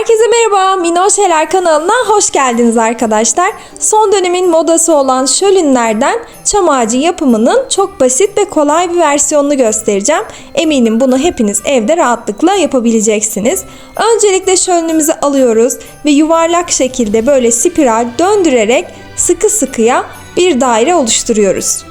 Herkese merhaba, Minoşeler kanalına hoş geldiniz arkadaşlar. Son dönemin modası olan şölinlerden çam ağacı yapımının çok basit ve kolay bir versiyonunu göstereceğim. Eminim bunu hepiniz evde rahatlıkla yapabileceksiniz. Öncelikle şölünümüzü alıyoruz ve yuvarlak şekilde böyle spiral döndürerek sıkı sıkıya bir daire oluşturuyoruz.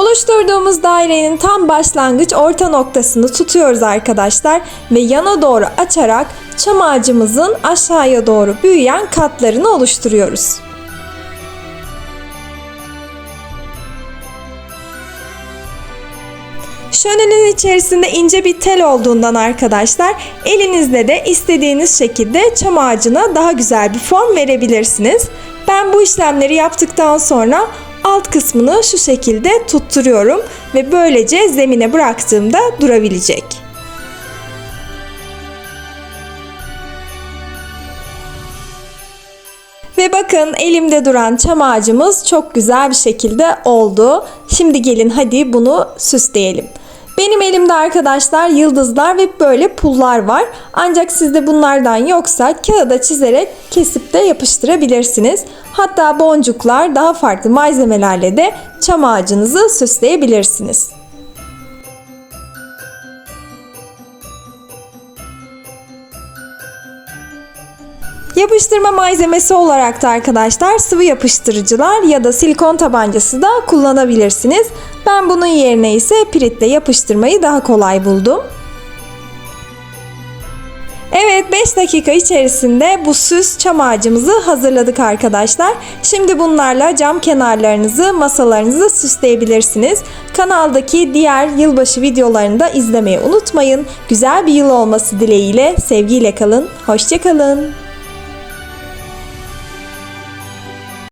Oluşturduğumuz dairenin tam başlangıç orta noktasını tutuyoruz arkadaşlar ve yana doğru açarak çam ağacımızın aşağıya doğru büyüyen katlarını oluşturuyoruz. Şölenin içerisinde ince bir tel olduğundan arkadaşlar elinizle de istediğiniz şekilde çam ağacına daha güzel bir form verebilirsiniz. Ben bu işlemleri yaptıktan sonra alt kısmını şu şekilde tutturuyorum ve böylece zemine bıraktığımda durabilecek. Ve bakın elimde duran çam ağacımız çok güzel bir şekilde oldu. Şimdi gelin hadi bunu süsleyelim. Benim elimde arkadaşlar yıldızlar ve böyle pullar var. Ancak sizde bunlardan yoksa kağıda çizerek kesip de yapıştırabilirsiniz. Hatta boncuklar daha farklı malzemelerle de çam ağacınızı süsleyebilirsiniz. Yapıştırma malzemesi olarak da arkadaşlar sıvı yapıştırıcılar ya da silikon tabancası da kullanabilirsiniz. Ben bunun yerine ise piritle yapıştırmayı daha kolay buldum. Evet 5 dakika içerisinde bu süs çam ağacımızı hazırladık arkadaşlar. Şimdi bunlarla cam kenarlarınızı, masalarınızı süsleyebilirsiniz. Kanaldaki diğer yılbaşı videolarını da izlemeyi unutmayın. Güzel bir yıl olması dileğiyle sevgiyle kalın. Hoşçakalın.